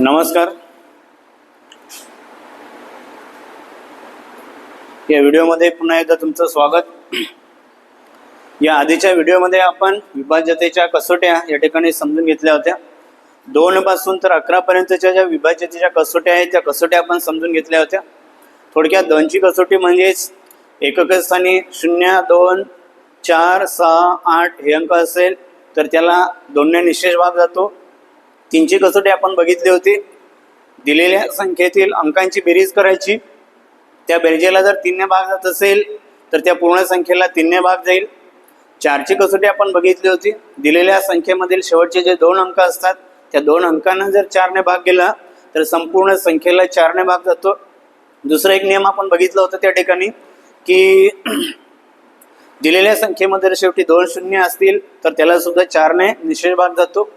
नमस्कार. या व्हिडिओमध्ये पुन्हा एकदा तुमचं स्वागत. या आधीच्या व्हिडिओमध्ये आपण विभाज्यतेच्या कसोट्या या ठिकाणी समजून घेतल्या होत्या. दोन पासून तर अकरा पर्यंतच्या ज्या विभाज्यतेच्या कसोट्या आहेत त्या कसोट्या आपण समजून घेतल्या होत्या. थोडक्यात दोनची कसोटी म्हणजेच एकक स्थानी शून्य दोन चार सहा आठ हे अंक असेल तर त्याला दोनने निशेष भाग जातो. तीनची कसोटी आपण बघितली होती. दिलेल्या संख्येतील अंकांची बेरीज करायची. त्या बेरजेला जर तीनने भाग जात असेल तर त्या पूर्ण संख्येला तीनने भाग जाईल. चारची कसोटी आपण बघितली होती. दिलेल्या संख्येमधील शेवटचे जे दोन अंक असतात त्या दोन अंकांना जर चारने भाग गेला तर संपूर्ण संख्येला चारने भाग जातो. दुसरा एक नियम आपण बघितला होता त्या ठिकाणी की दिलेल्या संख्येमध्ये जर शेवटी दोन शून्य असतील तर त्याला सुद्धा चारने निशेष भाग जातो.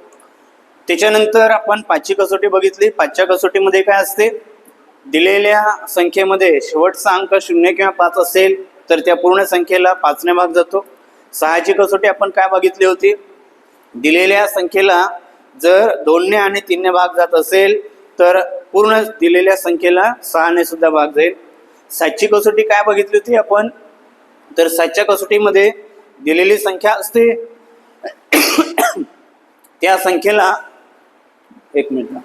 त्याच्यानंतर आपण पाचची कसोटी बघितली. पाचच्या कसोटीमध्ये काय असते? दिलेल्या संख्येमध्ये शेवटचा अंक शून्य किंवा पाच असेल तर त्या पूर्ण संख्येला पाचने भाग जातो. सहाची कसोटी आपण काय बघितली होती? दिलेल्या संख्येला जर दोनने आणि तीनने भाग जात असेल तर पूर्ण दिलेल्या संख्येला सहाने सुद्धा भाग जाईल. सातची कसोटी काय बघितली होती आपण? तर सातच्या कसोटीमध्ये दिलेली संख्या असते. त्या संख्येला एक मिनिट ना.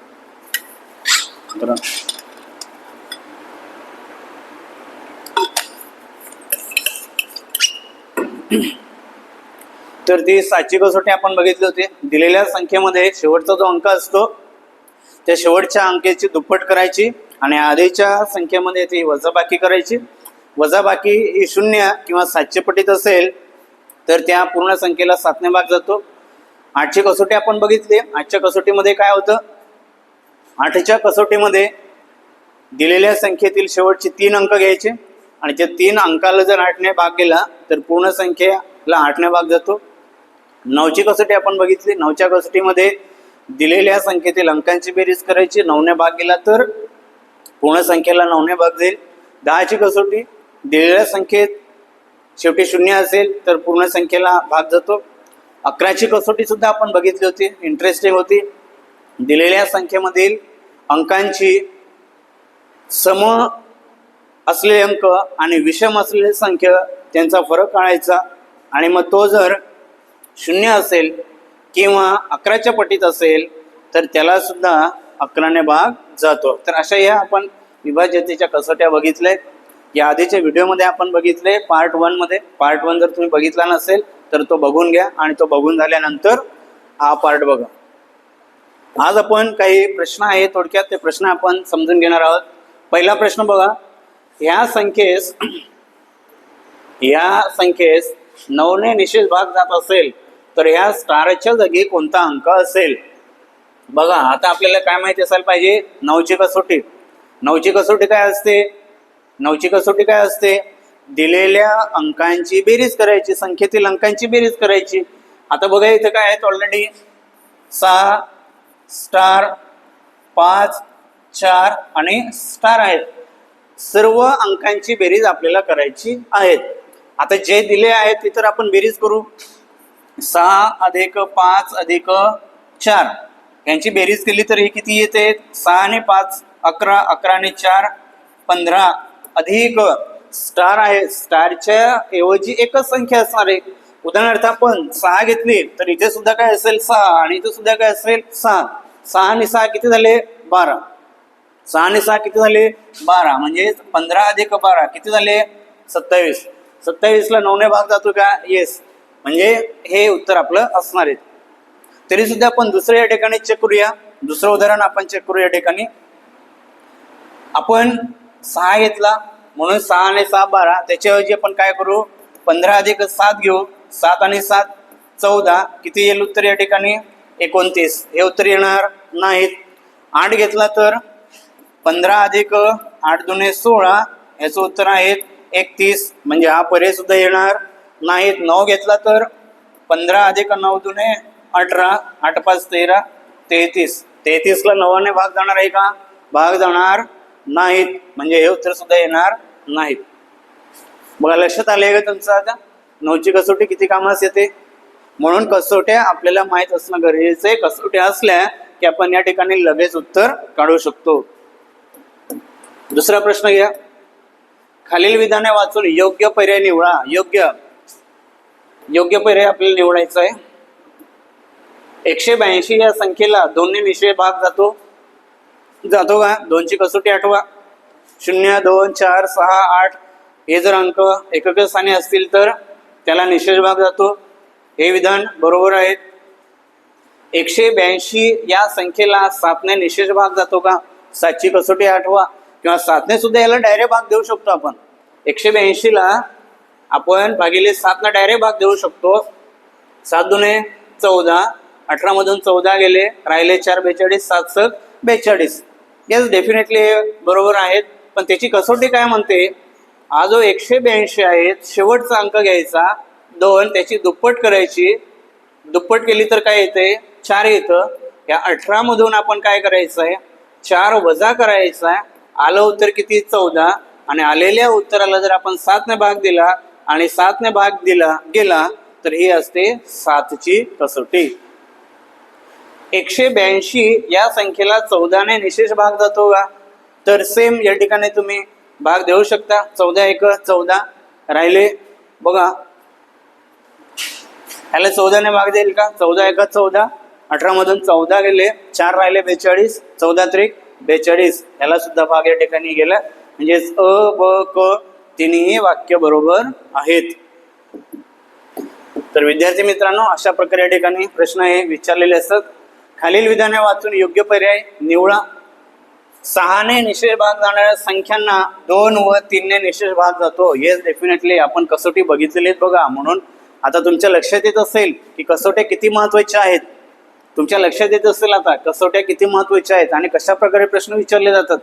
तर ती सातची कसोटी आपण बघितली होती. दिलेल्या संख्येमध्ये शेवटचा जो अंक असतो त्या शेवटच्या अंकेची दुप्पट करायची आणि आधीच्या संख्येमध्ये ती वजाबाकी करायची. वजाबाकी ही शून्य किंवा सातशे पटीत असेल तर त्या पूर्ण संख्येला सातने भाग जातो. आठची कसोटी आपण बघितले. आठच्या कसोटीमध्ये काय होतं? आठच्या कसोटीमध्ये दिलेल्या संख्येतील शेवटचे तीन अंक घ्यायचे. आणि त्या तीन अंकाला जर आठने भाग गेला तर पूर्ण संख्येला आठने भाग जातो. नऊची कसोटी आपण बघितली. नऊच्या कसोटीमध्ये दिलेल्या संख्येतील अंकांची बेरीज करायची. नऊने भाग गेला तर पूर्ण संख्येला नऊने भाग जाईल. दहाची कसोटी दिलेल्या संख्येत शेवटी शून्य असेल तर पूर्ण संख्येला भाग जातो. अकराची कसोटी सुद्धा आपण बघितली होती. इंटरेस्टिंग होती. दिलेल्या संख्येमधील अंकांची सम असलेले अंक आणि विषम असलेले संख्य त्यांचा फरक काढायचा आणि मग तो जर शून्य असेल किंवा अकराच्या पटीत असेल तर त्याला सुद्धा अकराने भाग जातो. तर अशा या आपण विभाज्यतेच्या कसोट्या बघितल्या या आधीच्या व्हिडिओमध्ये आपण बघितले पार्ट वनमध्ये पार्ट वन जर तुम्ही बघितला नसेल तर तो बघून घ्या आणि तो बघून झाल्यानंतर हा पार्ट बघा. आज आपण काही प्रश्न आहे थोडक्यात ते प्रश्न आपण समजून घेणार आहोत. पहिला प्रश्न बघा. ह्या संख्येस या संख्येस नऊने निशेष भाग जात असेल तर ह्या स्टारच्या जागी कोणता अंक असेल? बघा आता आपल्याला काय माहिती असायला पाहिजे? नऊची कसोटी. नऊची कसोटी काय असते? नऊची कसोटी काय असते? दिलेल्या अंकांची बेरीज करायची संख्येतील अंकांची बेरीज करायची. आता बघा इथं काय आहेत ऑलरेडी सहा स्टार पाच चार आणि स्टार आहेत. सर्व अंकांची बेरीज आपल्याला करायची आहेत. आता जे दिले आहेत ते तर आपण बेरीज करू. सहा अधिक पाच अधिक चार. यांची बेरीज केली तर हे किती येते? सहा आणि पाच अकरा अकरा आणि चार पंधरा अधिक स्टार आहे. स्टारच्या ऐवजी एकच संख्या असणार आहे. उदाहरणार्थ आपण सहा घेतली तर इथे सुद्धा काय असेल सहा आणि इथे सुद्धा काय असेल सहा. सहा आणि सहा किती झाले? बारा. सहा आणि सहा किती झाले? बारा. म्हणजे पंधरा अधिक बारा किती झाले? सत्तावीस. सत्तावीसला नऊने भाग जातो का? येस म्हणजे हे उत्तर आपलं असणार आहे. तरी सुद्धा आपण दुसरं या ठिकाणी चेक करूया. दुसरं उदाहरण आपण चेक करू या ठिकाणी. आपण सहा घेतला. म्हणून सहा आणि सहा बारा. त्याच्याऐवजी आपण काय करू पंधरा अधिक सात घेऊ. सात आणि सात चौदा. किती येईल उत्तर या ठिकाणी? एकोणतीस. हे उत्तर येणार नाहीत. आठ घेतला तर पंधरा अधिक आठ दुने सोळा. याचं उत्तर आहेत एकतीस. म्हणजे हा पर्याय सुद्धा येणार नाहीत. नऊ घेतला तर पंधरा अधिक नऊ दुने अठरा. आठ पाच तेरा. तेहतीस. तेहतीसला नवाने भाग जाणार आहे का? भाग जाणार नाहीत. म्हणजे हे उत्तर सुद्धा येणार नाहीत. बघा लक्षात आले का तुमचं आता? नऊची कसोटी किती कामास येते? म्हणून कसोट्या आपल्याला माहीत असणं गरजेचं आहे. कसोट्या असल्या की आपण या ठिकाणी लगेच उत्तर काढू शकतो. दुसरा प्रश्न घ्या. खालील विधाने वाचून योग्य पर्याय निवडा. योग्य. योग्य पर्याय आपल्याला निवडायचा आहे. एकशे ब्याऐंशी या संख्येला दोन्ही निश्चय भाग जातो. जातो का? दोनची कसोटी आठवा. शून्य दोन चार सहा आठ. हे जर अंक एकक स्थानी असतील तर त्याला निशेष भाग जातो. हे विधान बरोबर आहे एकशे ब्याऐंशी या संख्येला सातने निशेष भाग जातो का? सातची कसोटी आठवा. किंवा सातने सुद्धा याला डायरेक्ट भाग देऊ शकतो आपण. एकशे ब्याऐंशीला आपण भागिले सातला डायरेक्ट भाग देऊ शकतो. सात दुने चौदा. अठरामधून चौदा गेले. राहिले चार बेचाळीस सात सत बेचाळीस. येस डेफिनेटली बरोबर आहेत. पण त्याची कसोटी काय म्हणते? हा जो एकशे ब्याऐंशी आहेत शेवटचा अंक घ्यायचा. दोन त्याची दुप्पट करायची. दुप्पट केली तर काय येते? चार येतं. या अठरामधून आपण काय करायचं आहे चार वजा करायचा आहे आलं उत्तर किती? चौदा. आणि आलेल्या उत्तराला जर आपण सातने भाग दिला आणि सातने भाग दिला गेला तर ही असते सातची कसोटी. एकशे ब्याऐंशी या संख्येला चौदाने निशेष भाग जातो का? तर सेम या ठिकाणी तुम्ही भाग देऊ शकता. चौदा एक चौदा. राहिले. बघा. ह्याला चौदाने भाग देईल का? चौदा एक चौदा. अठरा मधून चौदा गेले. चार राहिले बेचाळीस. चौदा त्रिक बेचाळीस. याला सुद्धा भाग या ठिकाणी गेला. म्हणजेच अ ब क तिन्ही वाक्य बरोबर आहेत. तर विद्यार्थी मित्रांनो अशा प्रकारे या ठिकाणी प्रश्न हे विचारलेले असतात खालील विधाने वाचून योग्य पर्याय निवडा. सहाने निशेष भाग जाणाऱ्या संख्यांना दोन व तीनने निशेष भाग जातो. येस डेफिनेटली आपण कसोटी बघितलेली आहेत बघा. म्हणून आता तुमच्या लक्षात येत असेल की कसोट्या किती महत्त्वाच्या आहेत? तुमच्या लक्षात येत असेल आता कसोट्या किती महत्त्वाच्या आहेत आणि कशा प्रकारे प्रश्न विचारले जातात?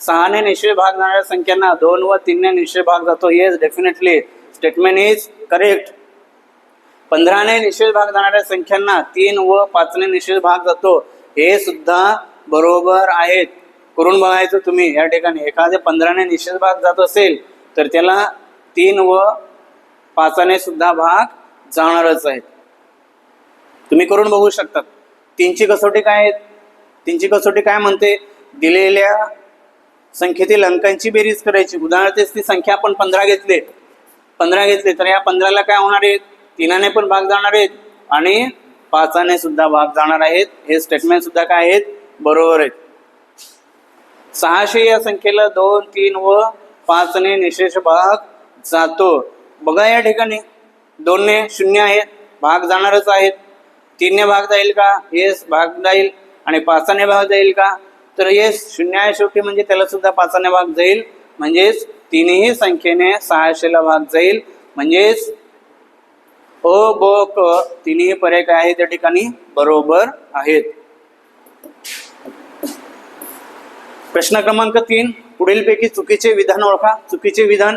सहाने निश्चय भाग जाणाऱ्या संख्यांना दोन व तीनने निश्चय भाग जातो. Yes definitely statement is correct पंधराने निषेध भाग जाणाऱ्या संख्यांना तीन व पाचने निषेध भाग जातो. हे सुद्धा बरोबर आहेत. करून बघायचं तुम्ही. या ठिकाणी एखाद्या पंधराने निषेध भाग जात असेल तर त्याला तीन व पाचाने सुद्धा भाग जाणारच आहेत. तुम्ही करून बघू शकतात. तीनची कसोटी काय आहेत? तीनची कसोटी काय म्हणते? दिलेल्या संख्येतील अंकांची बेरीज करायची. उदाहरणार्थ ती संख्या आपण पंधरा घेतले. पंधरा घेतले तर या पंधराला काय होणार आहेत तिनाने पण भाग जाणार आहेत. आणि पाचाने सुद्धा भाग जाणार आहेत. हे स्टेटमेंट सुद्धा काय आहेत? बरोबर आहेत. सहाशे या संख्येला दोन तीन व पाचने निशेष भाग जातो. बघा या ठिकाणी. दोनने शून्य आहेत भाग जाणारच आहेत. तीनने भाग जाईल का? येस भाग जाईल. आणि पाचाने भाग जाईल का? तर येस शून्य आहे शेवटी म्हणजे त्याला सुद्धा पाचाने भाग जाईल. म्हणजेच तिन्ही संख्येने सहाशेला भाग जाईल. म्हणजेच अ ब क तिन्ही पर्याय काय आहे त्या ठिकाणी? बरोबर आहेत. प्रश्न क्रमांक तीन. पुढीलपैकी चुकीचे विधान ओळखा. चुकीचे विधान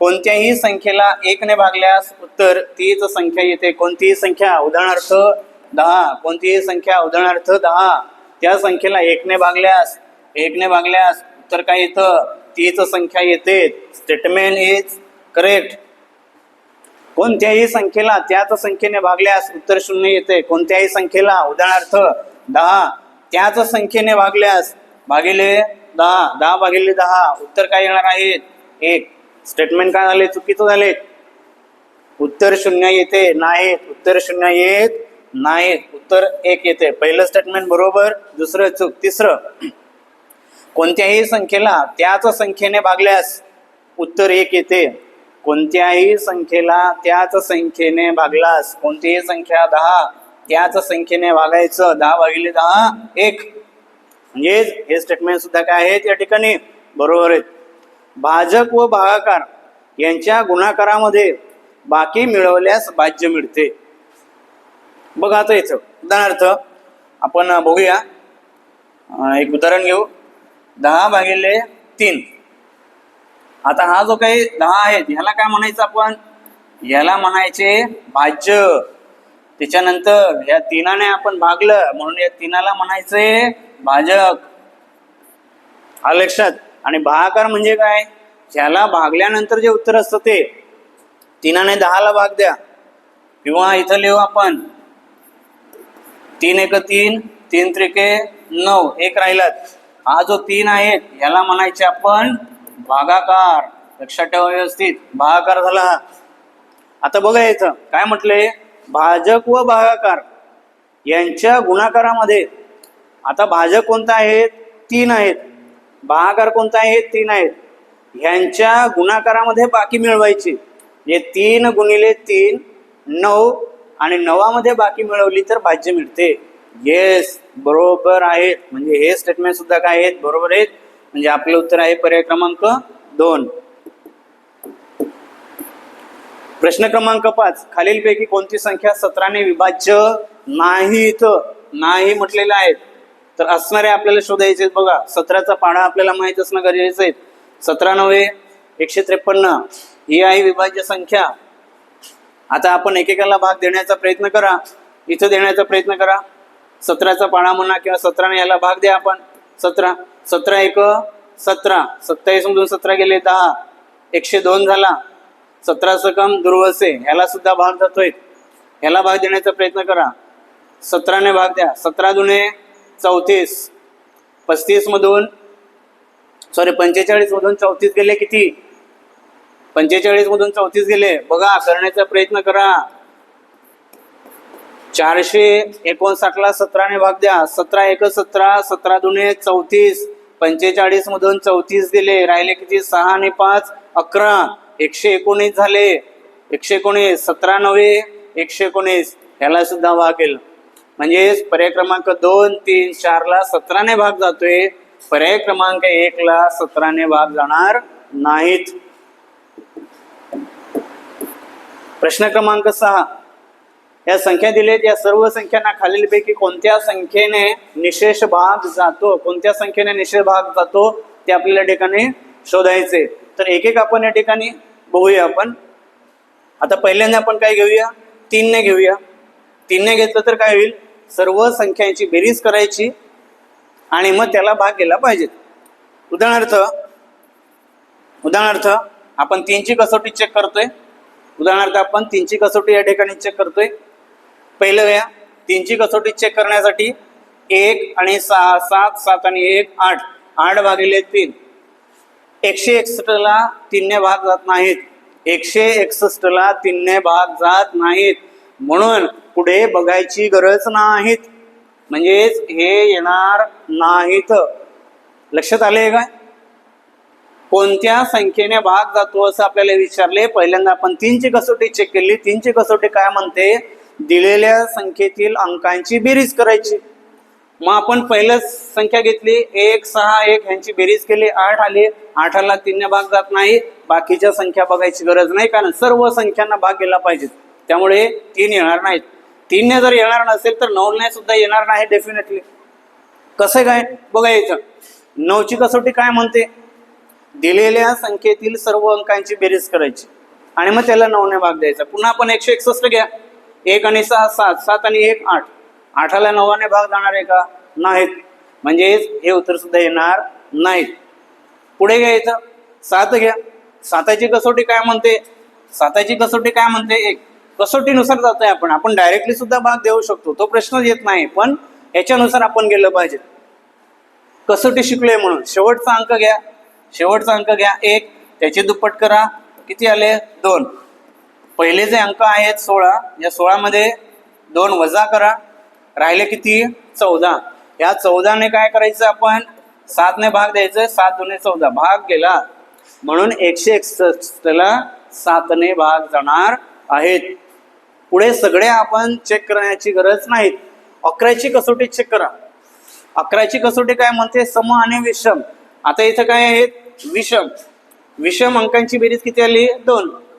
कोणत्याही संख्येला एकने भागल्यास उत्तर तीच संख्या येते. कोणतीही संख्या उदाहरणार्थ दहा. कोणतीही संख्या उदाहरणार्थ दहा. त्या संख्येला एकने भागल्यास एकने भागल्यास उत्तर काय येतं? तीच संख्या येते. स्टेटमेंट इज करेक्ट कोणत्याही संख्येला त्याच संख्येने भागल्यास उत्तर शून्य येते. कोणत्याही संख्येला उदाहरणार्थ दहा त्याच संख्येने भागल्यास भागिले दहा दहा भागिले दहा उत्तर काय येणार आहेत एक. स्टेटमेंट काय झाले? चुकीचं झाले. उत्तर शून्य येते नाहीत. उत्तर शून्य येत नाहीत. उत्तर एक येते. पहिलं स्टेटमेंट बरोबर दुसरं चूक तिसरं. कोणत्याही संख्येला त्याच संख्येने भागल्यास उत्तर एक येते. कोणत्याही संख्येला त्याच संख्येने भागलास कोणतीही संख्या दहा त्याच संख्येने भागायचं दहा भागिले दहा एक. म्हणजे हे स्टेटमेंट सुद्धा काय आहेत? या ठिकाणी बरोबर आहेत. भाजक व भागाकार यांच्या गुणाकारामध्ये बाकी मिळवल्यास भाज्य मिळते. बघा आता इथं उदाहरणार्थ आपण बघूया. एक उदाहरण घेऊ. दहा भागिले तीन. आता हा जो काही दहा आहे ह्याला काय म्हणायचं आपण? याला म्हणायचे भाज्य. त्याच्यानंतर या तीनाने आपण भागलं म्हणून या तीनाला म्हणायचे भाजक. हा लक्षात? आणि भागाकार म्हणजे काय? ह्याला भागल्यानंतर जे उत्तर असतं ते. तीनाने दहाला भाग द्या. किंवा इथं लिहू आपण. तीन एक तीन तीन त्रिके नऊ एक राहिलात. हा जो तीन आहेत याला म्हणायचे आपण भागाकार. लक्षात ठेवा व्यवस्थित. भागाकार झाला. आता बघा इथं. काय म्हटलंय भाजक व भागाकार. यांच्या गुणाकारामध्ये. आता भाजक कोणता आहेत तीन आहेत. भागाकार कोणता आहे? तीन आहेत. ह्यांच्या गुणाकारामध्ये बाकी मिळवायची. म्हणजे तीन गुणिले तीन नऊ आणि नवामध्ये बाकी मिळवली तर भाज्य मिळते. येस बरोबर आहेत म्हणजे हे स्टेटमेंट सुद्धा काय आहेत? बरोबर आहेत. म्हणजे आपलं उत्तर आहे पर्याय क्रमांक दोन. प्रश्न क्रमांक पाच. खालीलपैकी कोणती संख्या सतराने विभाज्य नाहीत नाही म्हटलेलं आहे. तर असणारे आपल्याला शोधायचे आहेत बघा. सतराचा पाढा आपल्याला माहीत असणं गरजेचं आहे. सतरा नव्हे एकशे त्रेपन्न. ही आहे विभाज्य संख्या. आता आपण एकेकाला भाग देण्याचा प्रयत्न करा. इथं देण्याचा प्रयत्न करा. सतराचा पाढा म्हणा किंवा सतराने याला भाग द्या आपण. सतरा. सतरा एक सतरा. सत्तावीस मधून सतरा गेले दहा. एकशे दोन झाला. सतरा सकम दुर्वसे ह्याला सुद्धा भाग जातोय. ह्याला भाग देण्याचा प्रयत्न करा. सतराने भाग द्या. सतरा दुने चौतीस. पस्तीस मधून सॉरी पंचेचाळीस मधून चौतीस गेले किती? पंचेचाळीस मधून चौतीस गेले. बघा करण्याचा प्रयत्न करा. चारशे एकोणसाठला सतराने भाग द्या. सतरा एक सतरा सतरा दुने चौतीस पंचेचाळीस मधून चौतीस दिले. राहिले किती? सहा आणि पाच अकरा. एकशे एकोणीस झाले. एकशे एकोणीस सतरा नव्हे एकशे एकोणीस. ह्याला सुद्धा भाग येईल म्हणजेच पर्याय क्रमांक दोन तीन चारला सतराने भाग जातोय. पर्याय क्रमांक एकला सतराने भाग जाणार नाहीत. प्रश्न क्रमांक सहा. या संख्या दिलेत. या सर्व संख्यांना खालीलपैकी कोणत्या संख्येने निशेष भाग जातो कोणत्या संख्येने निशेष भाग जातो ते आपल्याला या ठिकाणी शोधायचे. तर एक एक आपण या ठिकाणी बघूया आपण. आता पहिल्यांदा आपण काय घेऊया? तीनने घेऊया. तीनने घेतलं तर काय होईल? सर्व संख्यांची बेरीज करायची आणि मग त्याला भाग गेला पाहिजेत उदाहरणार्थ उदाहरणार्थ आपण तीनची कसोटी चेक करतोय. उदाहरणार्थ आपण तीनची कसोटी या ठिकाणी चेक करतोय. पहिलं या तीनची कसोटी चेक करण्यासाठी एक आणि सहा सात सात आणि एक आठ. आठ भागिले तीन. एकशे एकसष्टला तीनने भाग जात नाहीत. एकशे एकसष्टला तीनने भाग जात नाहीत. म्हणून पुढे बघायची गरज नाहीत. म्हणजेच हे येणार नाहीत. लक्षात आले काय कोणत्या संख्येने भाग जातो असं आपल्याला विचारले? पहिल्यांदा आपण तीनची कसोटी चेक केली. तीनची कसोटी काय म्हणते? दिलेल्या संख्येतील अंकांची बेरीज करायची. मग आपण पहिलंच संख्या घेतली. एक सहा एक ह्यांची बेरीज केली. आठ आली. आठाला तीनने भाग जात नाही. बाकीच्या संख्या बघायची गरज नाही कारण सर्व संख्यांना भाग गेला पाहिजे. त्यामुळे तीन येणार नाहीत. तीनने जर येणार नसेल तर नऊने सुद्धा येणार नाही डेफिनेटली कसं काय? बघा इथं नऊची कसोटी काय म्हणते? दिलेल्या संख्येतील सर्व अंकांची बेरीज करायची. आणि मग त्याला नऊने भाग द्यायचा. पुन्हा आपण एकशे एकसष्ट घ्या. एक आणि सहा सात. सात आणि एक आठ. आठाला नवाने भाग जाणार आहे का? नाहीत. म्हणजेच हे उत्तर सुद्धा येणार नाहीत. पुढे घ्यायचं. सात घ्या. साताची कसोटी काय म्हणते? साताची कसोटी काय म्हणते? एक. कसोटीनुसार जातोय आपण. आपण डायरेक्टली सुद्धा भाग देऊ शकतो. तो प्रश्नच येत नाही पण याच्यानुसार आपण गेलं पाहिजे. कसोटी शिकलोय म्हणून. शेवटचा अंक घ्या. शेवटचा अंक घ्या. एक. त्याचे दुप्पट करा. किती आले? दोन. पहिले जे अंक आहेत सोळा या सोळामध्ये दोन वजा करा. राहिले किती? चौदा. या चौदाने काय करायचं आपण? सातने भाग द्यायचं. सात दोन्ही चौदा. भाग गेला. म्हणून एकशे एकसष्टला सातने भाग जाणार आहेत. पुढे सगळे आपण चेक करण्याची गरज नाहीत. अकराची कसोटी चेक करा. अकराची कसोटी काय म्हणते? सम आणि विषम. आता इथं काय आहेत? विषम. विषम अंकांची बेरीज किती आली? दोन.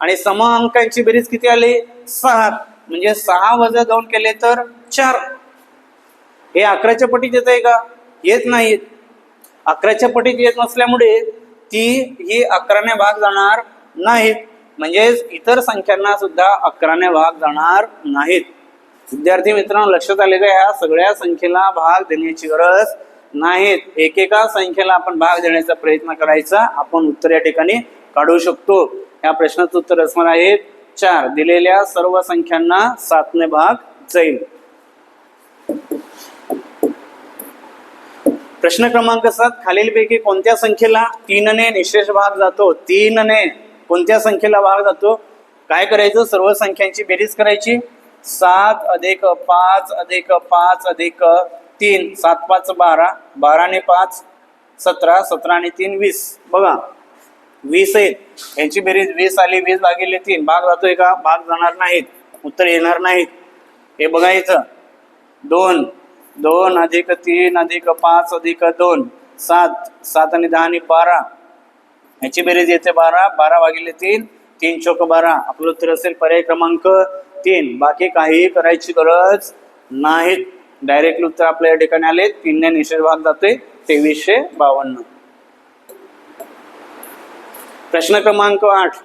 आणि सम अंकांची बेरीज किती आली? सहा. म्हणजे सहा वजा दोन केले तर चार. हे अकराच्या पटीत येत आहे का? येत नाहीत. अकराच्या पटीत येत नसल्यामुळे ती ही अकराने भाग जाणार नाहीत. म्हणजेच इतर संख्यांना सुद्धा अकराने भाग जाणार नाहीत. विद्यार्थी मित्रांनो लक्षात आले का? ह्या सगळ्या संख्येला भाग देण्याची गरज नाहीत. एकेका संख्येला आपण भाग देण्याचा प्रयत्न करायचा. आपण उत्तर या ठिकाणी काढू शकतो. या प्रश्नाचं उत्तर असणार आहे. चार दिलेल्या सर्व संख्यांना सातने भाग जाईल. प्रश्न क्रमांक सात खालीलपैकी कोणत्या संख्येला तीनने निशेष भाग जातो? तीनने कोणत्या संख्येला भाग जातो? काय करायचं? सर्व संख्यांची बेरीज करायची. सात अधिक पाच अधिक पाच अधिक तीन सात पाच बारा बाराने पाच सतरा सतराने तीन वीस. बघा. वीस आहेत. यांची बेरीज वीस आली वीस भागिले तीन. भाग जातोय का? भाग जाणार नाहीत. उत्तर येणार नाहीत. हे बघायचं दोन. दोन अधिक तीन अधिक पाच अधिक दोन. सात. सात आणि दहा आणि बारा. ह्याची बेरीज येते बारा. बारा भागिले तीन. तीन चौक बारा. आपलं उत्तर असेल पर्याय क्रमांक तीन. बाकी काही करायची गरज नाहीत. डायरेक्टली उत्तर आपल्या या ठिकाणी आले तीनने निषेध भाग जातोय. तेवीसशे बावन्न. प्रश्न क्रमांक आठ.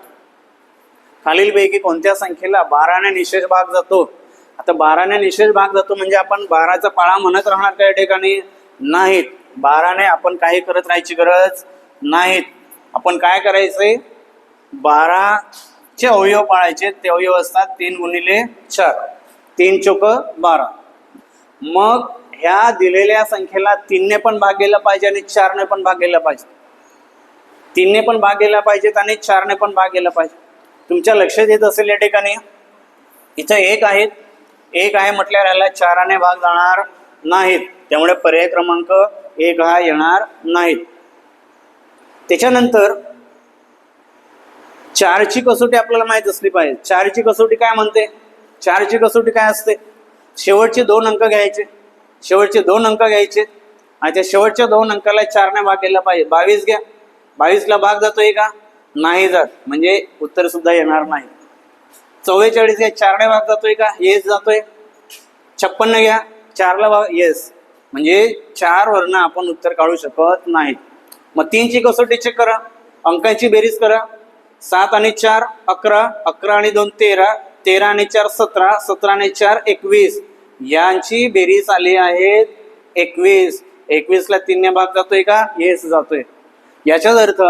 खालीलपैकी कोणत्या संख्येला बाराने निशेष भाग जातो? आता बाराने निशेष भाग जातो म्हणजे आपण बाराचा पाळा म्हणत राहणार त्या ठिकाणी नाहीत. बाराने आपण काही करत राहायची गरज नाहीत. आपण काय करायचंय? बाराचे अवयव पाळायचे ते अवयव असतात तीन गुणिले चार. तीन चोक बारा. मग ह्या दिलेल्या संख्येला तीनने पण भाग गेला पाहिजे आणि चारने पण भाग गेला पाहिजे. तीनने पण भाग गेला पाहिजेत आणि चारने पण भाग गेला पाहिजे तुमच्या लक्षात येत असेल या ठिकाणी? इथं एक आहेत. एक आहे म्हटल्यावर याला चाराने भाग जाणार नाहीत. त्यामुळे पर्याय क्रमांक एक हा येणार नाहीत. त्याच्यानंतर चारची कसोटी आपल्याला माहीत असली पाहिजे. चारची कसोटी काय म्हणते? चारची कसोटी काय असते? शेवटचे दोन अंक घ्यायचे. शेवटचे दोन अंक घ्यायचे. आणि त्या शेवटच्या दोन अंकाला चारने भाग केला पाहिजे. बावीस घ्या. बावीसला भाग जातोय का? नाही जात. म्हणजे उत्तर सुद्धा येणार नाही. चव्वेचाळीस या चारने भाग जातोय का? येस जातोय. छप्पन्न घ्या चारला भाग येस म्हणजे चार वरनं आपण उत्तर काढू शकत नाही. मग तीनची कसोटी चेक करा. अंकांची बेरीज करा. सात आणि चार अकरा अकरा आणि दोन तेरा तेरा आणि चार सतरा सतरा आणि चार एकवीस. यांची बेरीज आली आहेत एकवीस. एकवीसला तीनने भाग जातोय का? येस जातोय. याचाच अर्थ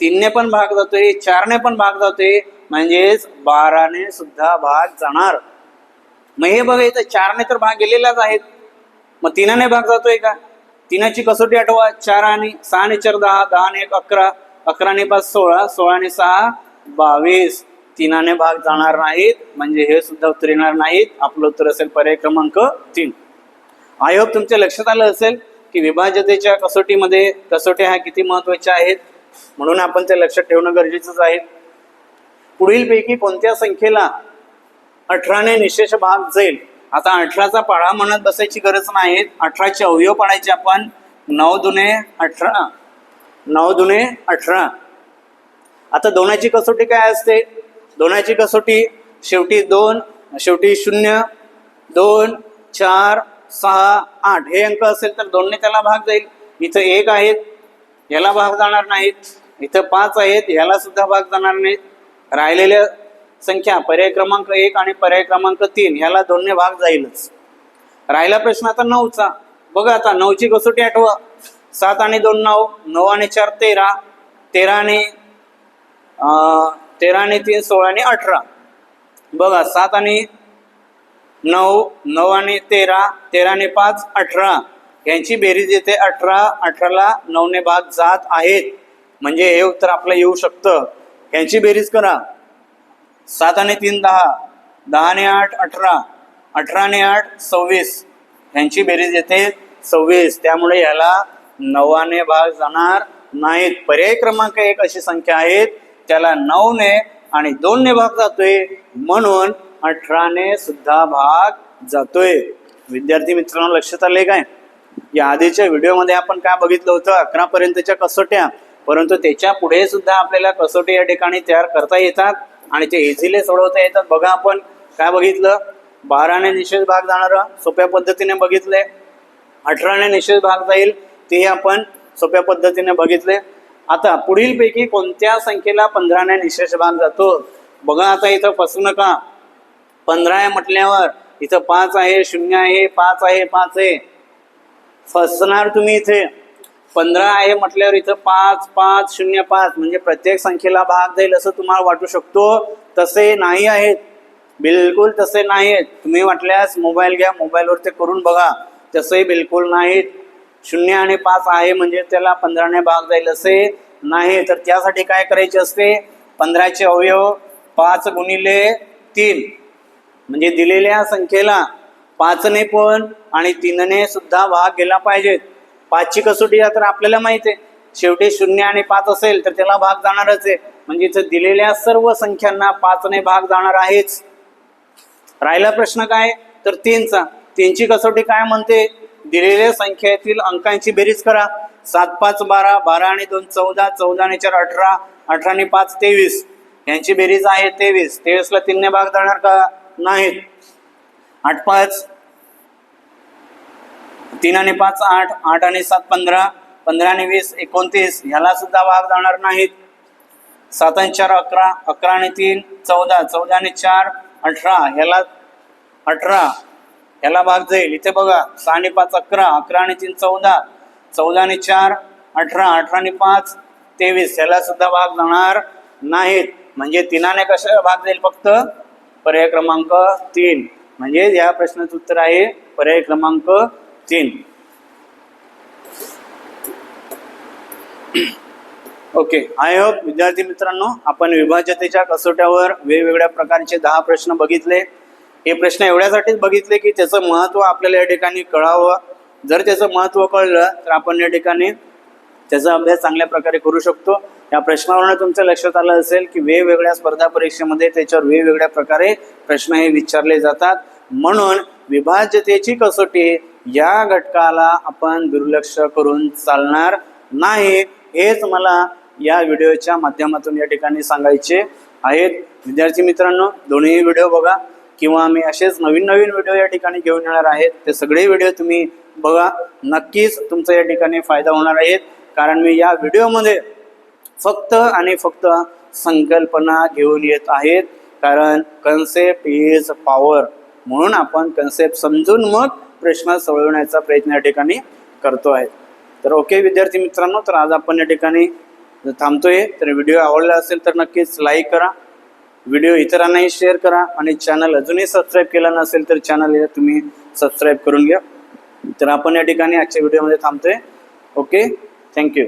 तीनने पण भाग जातोय चारने पण भाग जातोय म्हणजेच बाराने सुद्धा भाग जाणार. मग हे बघा इथं चारने तर भाग गेलेलाच आहेत. मग तीनाने भाग जातोय का? तीनाची कसोटी आठवा चार आणि सहा आणि चार दहा दहा आणि एक अकरा. अकराने पाच सोळा. सोळाने सहा बावीस. तीनाने भाग जाणार नाहीत म्हणजे हे सुद्धा उत्तर येणार नाहीत. आपलं उत्तर असेल पर्याय क्रमांक तीन. आय होप तुमच्या लक्षात आलं असेल. की विभाजतेच्या कसोटीमध्ये कसोट्या ह्या किती महत्त्वाच्या आहेत म्हणून आपण ते लक्षात ठेवणं गरजेचंच आहे. पुढील पैकी कोणत्या संख्येला अठराने निशेष भाग जाईल? आता अठराचा पाळा म्हणत बसायची गरज नाही. अठराचे अवयव पाडायचे आपण. नऊ दुने अठरा. नऊ दुने अठरा. आता दोनाची कसोटी काय असते? दोनाची कसोटी शेवटी दोन शेवटी शून्य दोन चार सहा आठ हे अंक असेल तर दोनने त्याला भाग जाईल. इथं एक आहेत याला भाग जाणार नाहीत. इथं पाच आहेत याला सुद्धा भाग जाणार नाहीत. राहिलेल्या संख्या पर्याय क्रमांक एक आणि पर्याय क्रमांक तीन ह्याला दोनने भाग जाईलच. राहिला प्रश्न आता नऊचा. बघा आता नऊची कसोटी आठवा. सात आणि दोन नऊ नऊ आणि चार तेरा. तेरा आणि तीन सोळा आणि अठरा. बघा सात आणि नऊ नऊ आणि तेरा तेरा आणि पाच अठरा. यांची बेरीज येते अठरा अठराला नऊने भाग जात आहेत. म्हणजे हे उत्तर आपलं येऊ शकतं. यांची बेरीज करा. सात आणि तीन दहा. दहा आठ अठरा. अठरा आठ सव्वीस. यांची बेरीज येते सव्वीस. त्यामुळे याला नवाने भाग जाणार नाहीत. पर्याय क्रमांक एक अशी संख्या आहेत. त्याला नऊने आणि दोनने भाग जातोय. म्हणून अठराने सुद्धा भाग जातोय. विद्यार्थी मित्रांनो लक्षात आले काय? या आधीच्या व्हिडिओमध्ये आपण काय बघितलं होतं? अकरा पर्यंतच्या कसोट्या. परंतु त्याच्या पुढे सुद्धा आपल्याला कसोटी या ठिकाणी तयार करता येतात आणि ते इझिली सोडवता येतात. बघा आपण काय बघितलं? बाराने निषेध भाग जाणारं सोप्या पद्धतीने बघितले अठराने निषेध भाग जाईल तेही आपण सोप्या पद्धतीने बघितले आता पुढील पैकी कोणत्या संख्येला पंधराने निषेध भाग जातो? बघा आता इथं फसू नका. पंधरा आहे म्हटल्यावर इथं पाच आहे शून्य आहे पाच आहे पाच आहे. फसणार तुम्ही इथे. पंधरा आहे म्हटल्यावर इथं पाच पाच शून्य पाच म्हणजे प्रत्येक संख्येला भाग जाईल असं तुम्हाला वाटू शकतो. तसे नाही आहेत. बिलकुल तसे नाही आहेत. तुम्ही वाटल्यास मोबाईल घ्या मोबाईलवर ते करून बघा. तसे बिलकुल नाहीत. शून्य आणि पाच आहे म्हणजे त्याला पंधराने भाग जाईल असे नाही. तर त्यासाठी काय करायचे असते? पंधराचे अवयव पाच गुणिले तीन. म्हणजे दिलेल्या संख्येला पाचने पण आणि तीनने सुद्धा भाग गेला पाहिजेत पाचची कसोटी तर आपल्याला माहीत आहे. शेवटी शून्य आणि पाच असेल तर त्याला भाग जाणारच आहे. म्हणजे इथं दिलेल्या सर्व संख्यांना पाचने भाग जाणार आहेच. राहिला प्रश्न काय? तर तीनचा. तीनची कसोटी काय म्हणते? दिलेल्या संख्येतील अंकांची बेरीज करा. सात पाच बारा बारा आणि दोन चौदा चौदा आणि चार अठरा अठरा आणि पाच तेवीस. यांची बेरीज आहे तेवीस. तेवीसला तीनने भाग जाणार का? नाहीत. आठ पाच. तीन आणि पाच आठ. आठ आणि सात पंधरा. पंधरा आणि वीस एकोणतीस. ह्याला सुद्धा भाग जाणार नाहीत. सात आणि चार अकरा. अकरा आणि तीन चौदा. चौदा आणि चार अठरा. ह्याला अठरा. ह्याला भाग जाईल. इथे बघा सहा आणि पाच अकरा. अकरा आणि तीन चौदा. चौदा आणि चार अठरा. अठरा आणि पाच तेवीस. ह्याला सुद्धा भाग जाणार नाहीत. म्हणजे तिनाने कशा भाग जाईल फक्त? पर्याय क्रमांक तीन. म्हणजे या प्रश्नाचं उत्तर आहे पर्याय क्रमांक तीन. ओके. आय होप विद्यार्थी मित्रांनो आपण विभाजतेच्या कसोट्यावर वेगवेगळ्या प्रकारचे दहा प्रश्न बघितले. हे प्रश्न एवढ्यासाठीच बघितले की त्याचं महत्त्व आपल्याला या ठिकाणी कळावं. जर त्याचं महत्त्व कळलं तर आपण या ठिकाणी त्याचा अभ्यास चांगल्या प्रकारे करू शकतो. या प्रश्नावरून तुमच्या लक्षात आलं असेल की वेगवेगळ्या स्पर्धा परीक्षेमध्ये त्याच्यावर वेगवेगळ्या प्रकारे प्रश्न हे विचारले जातात. म्हणून विभाज्यतेची कसोटी या घटकाला आपण दुर्लक्ष करून चालणार नाही हेच मला या व्हिडिओच्या माध्यमातून या ठिकाणी सांगायचे आहेत. विद्यार्थी मित्रांनो दोन्ही व्हिडिओ बघा किंवा मी असेच नवीन नवीन व्हिडिओ या ठिकाणी घेऊन येणार आहेत. ते सगळे व्हिडिओ तुम्ही बघा. नक्कीच तुमचा या ठिकाणी फायदा होणार आहेत कारण मी या व्हिडिओमध्ये फक्त आणि फक्त संकल्पना घेऊन येत आहेत. कारण कन्सेप्ट इज पॉवर म्हणून आपण कन्सेप्ट समजून मग प्रश्न सोडवण्याचा प्रयत्न या ठिकाणी करतो आहे. तर ओके विद्यार्थी मित्रांनो तर आज आपण या ठिकाणी थांबतोय. तर व्हिडिओ आवडला असेल तर नक्कीच लाईक करा. व्हिडिओ इतरांनाही शेअर करा आणि चॅनल अजूनही सबस्क्राईब केला नसेल तर चॅनल तुम्ही सबस्क्राईब करून घ्या. तर आपण या ठिकाणी आजच्या व्हिडिओमध्ये थांबतोय. Okay thank you